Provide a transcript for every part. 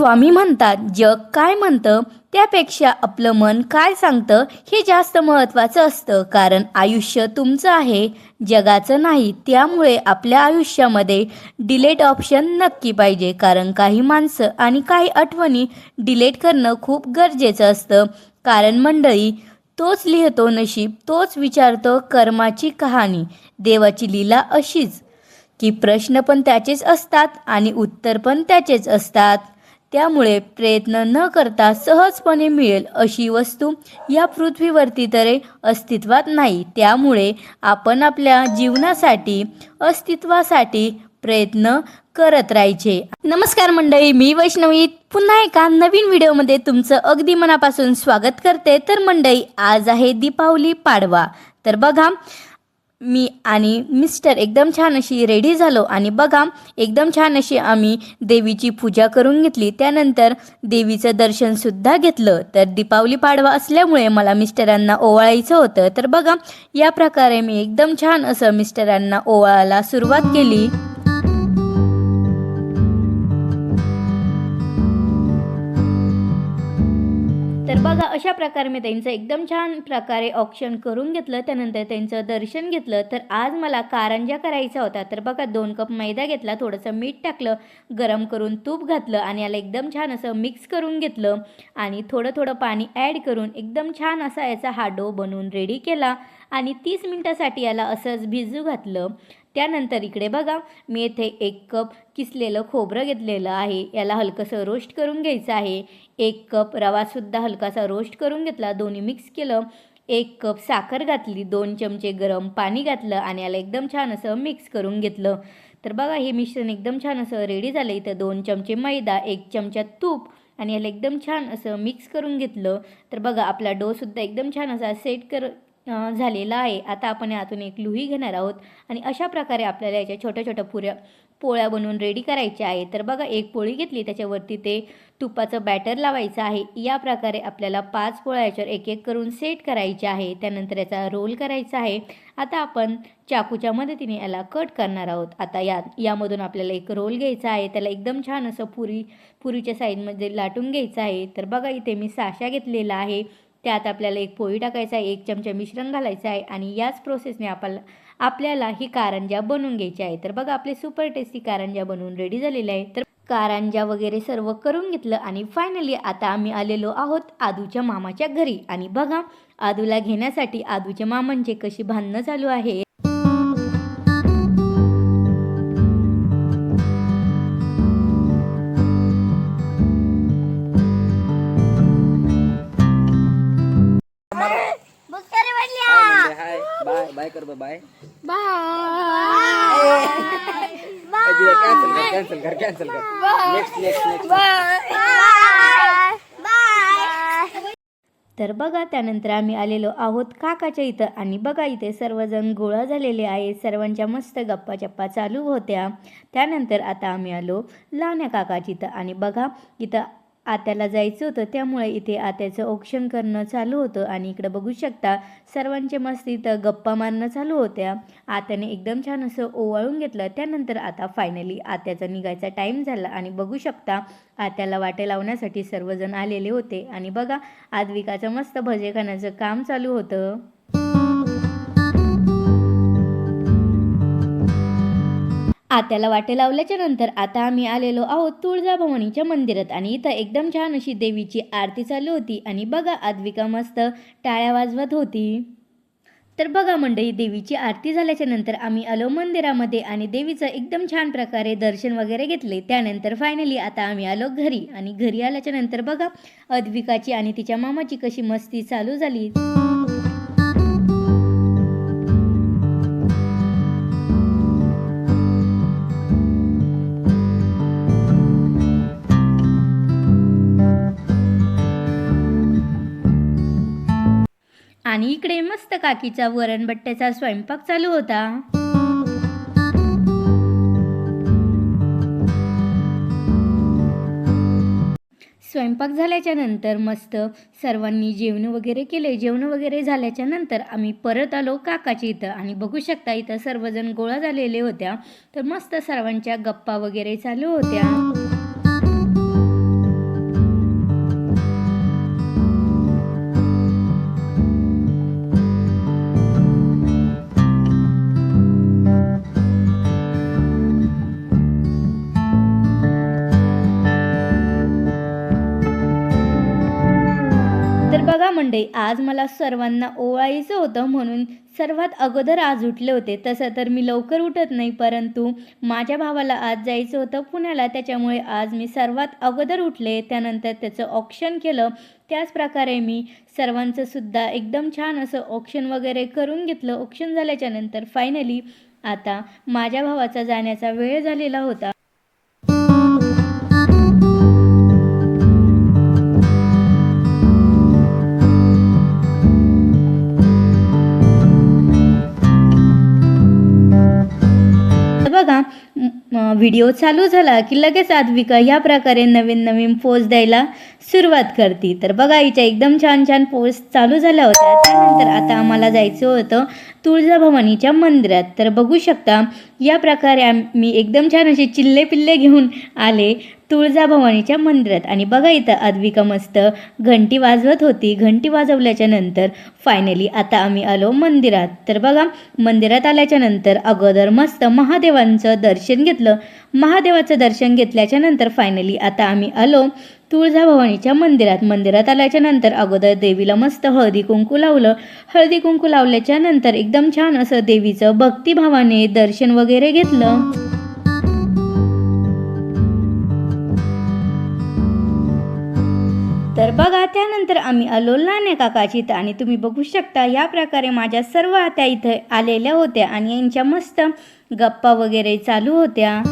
स्वामी म्हणतात जग काय म्हणतं? त्यापेक्षा आपलं मन काय सांगतं? हे जास्त महत्त्वाचं असतं कारण आयुष्य तुमचं आहे जगाचं नाही. त्यामुळे आपल्या आयुष्यामध्ये डिलेट ऑप्शन नक्की पाहिजे कारण काही माणसं आणि काही आठवणी डिलेट करणं खूप गरजेचं असतं. कारण मंडळी तोच लिहितो नशीब तोच विचारतो कर्माची कहाणी देवाची लीला अशीच. की प्रश्न पण त्याचेच असतात आणि उत्तर पण त्याचेच असतात. त्यामुळे प्रयत्न न करता सहजपणे मिळेल अशी वस्तू या पृथ्वीवरती तरी अस्तित्वात नाही. त्यामुळे आपण आपल्या जीवनासाठी अस्तित्वासाठी प्रयत्न करत राहायचे. नमस्कार मंडळी मी वैष्णवी. पुन्हा एका नवीन व्हिडिओमध्ये तुमचं अगदी मनापासून स्वागत करते. तर मंडळी आज आहे दीपावली पाडवा. तर बघा मी आणि मिस्टर एकदम छान अशी रेडी झालो. आणि बघा एकदम छान अशी आम्ही देवीची पूजा करून घेतली. त्यानंतर देवीचं दर्शनसुद्धा घेतलं. तर दीपावली पाडवा असल्यामुळे मला मिस्टरांना ओवाळायचं होतं. तर बघा या प्रकारे मी एकदम छान असं मिस्टरांना ओवाळायला सुरुवात केली. बघा अशा प्रकारे मी त्यांचं एकदम छान प्रकारे ऑप्शन करून घेतलं. त्यानंतर त्यांचं दर्शन घेतलं. तर आज मला कारंजा करायचा होता. तर बघा दोन कप मैदा घेतला थोडंसं मीठ टाकलं गरम करून तूप घातलं आणि याला एकदम छान असं मिक्स करून घेतलं. आणि थोडं थोडं पाणी ॲड करून एकदम छान असा याचा हा डो बनवून रेडी केला. आणि तीस मिनटासाठी याला असंच भिजू घातलं. त्यानंतर इकडे बघा मी येथे एक कप किसलेलं खोबरं घेतलेलं आहे. याला हलकंसं रोस्ट करून घ्यायचं आहे. एक कप रवासुद्धा हलकासा रोस्ट करून घेतला. दोन्ही मिक्स केलं. एक कप साखर घातली. दोन चमचे गरम पाणी घातलं आणि याला एकदम छान असं मिक्स करून घेतलं. तर बघा हे मिश्रण एकदम छान असं रेडी झालं. इथं दोन चमचे मैदा एक चमचा तूप आणि याला एकदम छान असं मिक्स करून घेतलं. तर बघा आपला डोसुद्धा एकदम छान असा सेट कर झालेला आहे. आता आपण यातून एक लुही घेणार आहोत आणि अशा प्रकारे आपल्याला याच्या छोट्या छोट्या पुऱ्या पोळ्या बनवून रेडी करायच्या आहे तर बघा एक पोळी घेतली. त्याच्यावरती ते तुपाचं बॅटर लावायचं आहे. या प्रकारे आपल्याला पाच पोळ्या याच्यावर एक एक करून सेट करायचे आहे. त्यानंतर याचा रोल करायचा आहे. आता आपण चाकूच्या मदतीने याला कट करणार आहोत. आता या यामधून आपल्याला एक रोल घ्यायचा आहे. त्याला एकदम छान असं पुरी पुरीच्या साईजमध्ये लाटून घ्यायचं आहे. तर बघा इथे मी साशा घेतलेला आहे. त्यात आपल्याला एक पोळी टाकायचा आहे एक चमचा मिश्रण घालायचं आहे आणि याच प्रोसेसने आपल्याला आपल्याला ही कारंजा बनवून घ्यायची आहे. तर बघा आपले सुपर टेस्टी कारंजा बनवून रेडी झालेले आहे. तर कारंजा वगैरे सर्व करून घेतलं आणि फायनली आता आम्ही आलेलो आहोत आदूच्या मामाच्या घरी. आणि बघा आदूला घेण्यासाठी आदूच्या मामांचे कशी भांडणं चालू आहे. Hi hi. बाय बाय कर बाय. कॅन्सल कर कॅन्सल कर कॅन्सल कर. Next next next bye. Bye. तर बघा त्यानंतर आम्ही आलेलो आहोत काकाच्या इथं आणि बघा इथे सर्वजण गोळा झालेले आहे सर्वांच्या मस्त गप्पा चप्पा चालू होत्या. त्यानंतर आता आम्ही आलो लावण्या काकाची इथं आणि बघा इथं आत्याला जायचं होतं त्यामुळे इथे आत्याचं औक्षण करणं चालू होतं. आणि इकडं बघू शकता सर्वांचे मस्तीत गप्पा मारणं चालू होत्या. आत्याने एकदम छान असं ओवाळून घेतलं. त्यानंतर आता फायनली आत्याचा निघायचा टाईम झाला. आणि बघू शकता आत्याला वाटे लावण्यासाठी सर्वजण आलेले होते. आणि बघा आदविकाचं मस्त भजे खाण्याचं काम चालू होतं. आत्याला वाटे लावल्याच्या नंतर आता आम्ही आलेलो आहोत तुळजाभवानीच्या मंदिरात आणि इथं एकदम छान अशी देवीची आरती चालू होती आणि बघा आद्विका मस्त टाळ्या वाजवत होती. तर बघा मंडळी देवीची आरती झाल्याच्यानंतर आम्ही आलो मंदिरामध्ये आणि देवीचं एकदम छान प्रकारे दर्शन वगैरे घेतले. त्यानंतर फायनली आता आम्ही आलो घरी आणि घरी आल्याच्यानंतर बघा अद्विकाची आणि तिच्या मामाची कशी मस्ती चालू झाली. आणि इकडे मस्त काकीचा वरणबट्ट्याचा स्वयंपाक चालू होता. स्वयंपाक झाल्याच्यानंतर मस्त सर्वांनी जेवण वगैरे केले. जेवण वगैरे झाल्याच्यानंतर आम्ही परत आलो काकाच्या इथं. आणि बघू शकता इथं सर्वजण गोळा झालेले होत्या. तर मस्त सर्वांच्या गप्पा वगैरे चालू होत्या. पांडे आज मला सर्वांना ओवाळायचं होतं म्हणून सर्वात अगोदर आज उठले होते. तसं तर मी लवकर उठत नाही परंतु माझ्या भावाला आज जायचं होतं पुण्याला. त्याच्यामुळे आज मी सर्वात अगोदर उठले. त्यानंतर त्याचं ऑप्शन केलं. त्याचप्रकारे मी सर्वांचंसुद्धा एकदम छान असं ऑप्शन वगैरे करून घेतलं. ऑप्शन झाल्याच्यानंतर फायनली आता माझ्या भावाचा जाण्याचा वेळ झालेला होता. व्हिडिओ चालू झाला की लगेच आद्विका ह्या प्रकारे नवीन नवीन पोज द्यायला सुरुवात करते. तर बघा हिच्या एकदम छान छान पोज चालू झाल्या होत्या. त्यानंतर आता आम्हाला जायचं होतं तुळजाभवानीच्या मंदिरात. तर बघू शकता या प्रकारे आम्ही मी एकदम छान असे चिल्ले पिल्ले घेऊन आले तुळजाभवानीच्या मंदिरात. आणि बघा इथं आद्विका मस्त घंटी वाजवत होती. घंटी वाजवल्याच्या नंतर फायनली आता आम्ही आलो मंदिरात. तर बघा मंदिरात आल्याच्यानंतर अगोदर मस्त महादेवांचं दर्शन घेतलं. महादेवाचं दर्शन घेतल्याच्या नंतर फायनली आता आम्ही आलो तुळजाभवानीच्या मंदिरात. मंदिरात आल्याच्यानंतर अगोदर देवीला मस्त हळदी कुंकू लावलं. हळदी कुंकू लावल्याच्या नंतर एकदम छान असं देवीचं भक्तिभावाने दर्शन वगैरे घेतलं. तर बघा त्यानंतर आम्ही आलो लाने काकाची तर आणि तुम्ही बघू शकता या प्रकारे माझ्या सर्व आत्या इथं आलेल्या होत्या आणि यांच्या मस्त गप्पा वगैरे चालू होत्या.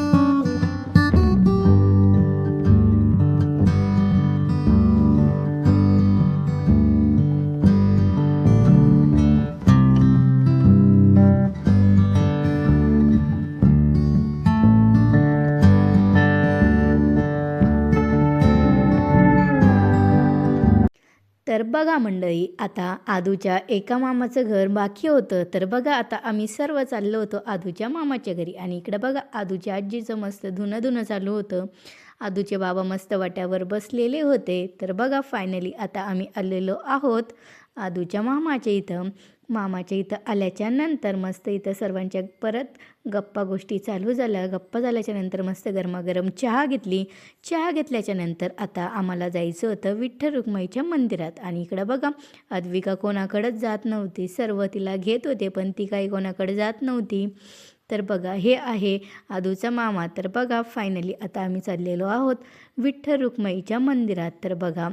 बघा मंडळी आता आदूच्या एका मामाचं घर बाकी होतं तर बघा आता आम्ही सर्व चाललो होतो आदूच्या मामाच्या घरी. आणि इकडं बघा आदूच्या आजीचं मस्त धुणं धुणं चालू होतं. आदूचे बाबा मस्त वाट्यावर बसलेले होते. तर बघा फायनली आता आम्ही आलेलो आहोत. आदूच्या मामाच्या इथं. मामाच्या इथं आल्याच्यानंतर मस्त इथं सर्वांच्या परत गप्पा गोष्टी चालू झाल्या. गप्पा झाल्याच्यानंतर मस्त गरमागरम चहा घेतली. चहा घेतल्याच्या नंतर आता आम्हाला जायचं होतं विठ्ठल रुक्माईच्या मंदिरात. आणि इकडं बघा अद्विका कोणाकडंच जात नव्हती. सर्व तिला घेत होते पण ती काही कोणाकडे जात नव्हती. तर बघा हे आहे आदूचा मामा. तर बघा फायनली आता आम्ही चाललेलो आहोत विठ्ठल रुक्माईच्या मंदिरात. तर बघा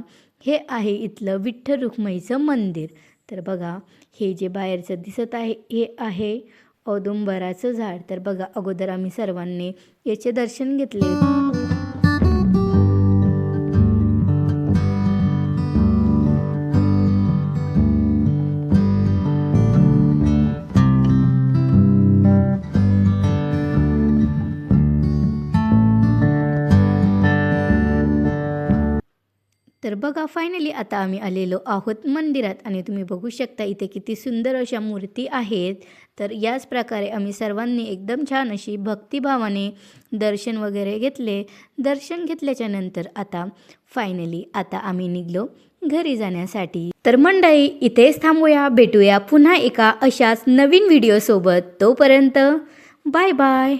हे आहे इथलं विठ्ठल रुक्माईचं मंदिर. तर बघा हे जे बाहेरचं दिसत आहे हे आहे औदुंबराचं झाड. तर बघा अगोदर आम्ही सर्वांनी याचे दर्शन घेतले. तर बघा फायनली आता आम्ही आलेलो आहोत मंदिरात. आणि तुम्ही बघू शकता इथे किती सुंदर अशा मूर्ती आहेत. तर याच प्रकारे आम्ही सर्वांनी एकदम छान अशी भक्तिभावाने दर्शन वगैरे घेतले. दर्शन घेतल्याच्या नंतर आता फायनली आता आम्ही निघलो घरी जाण्यासाठी. तर मंडळी इथेच थांबूया. भेटूया पुन्हा एका अशाच नवीन व्हिडिओसोबत तोपर्यंत बाय बाय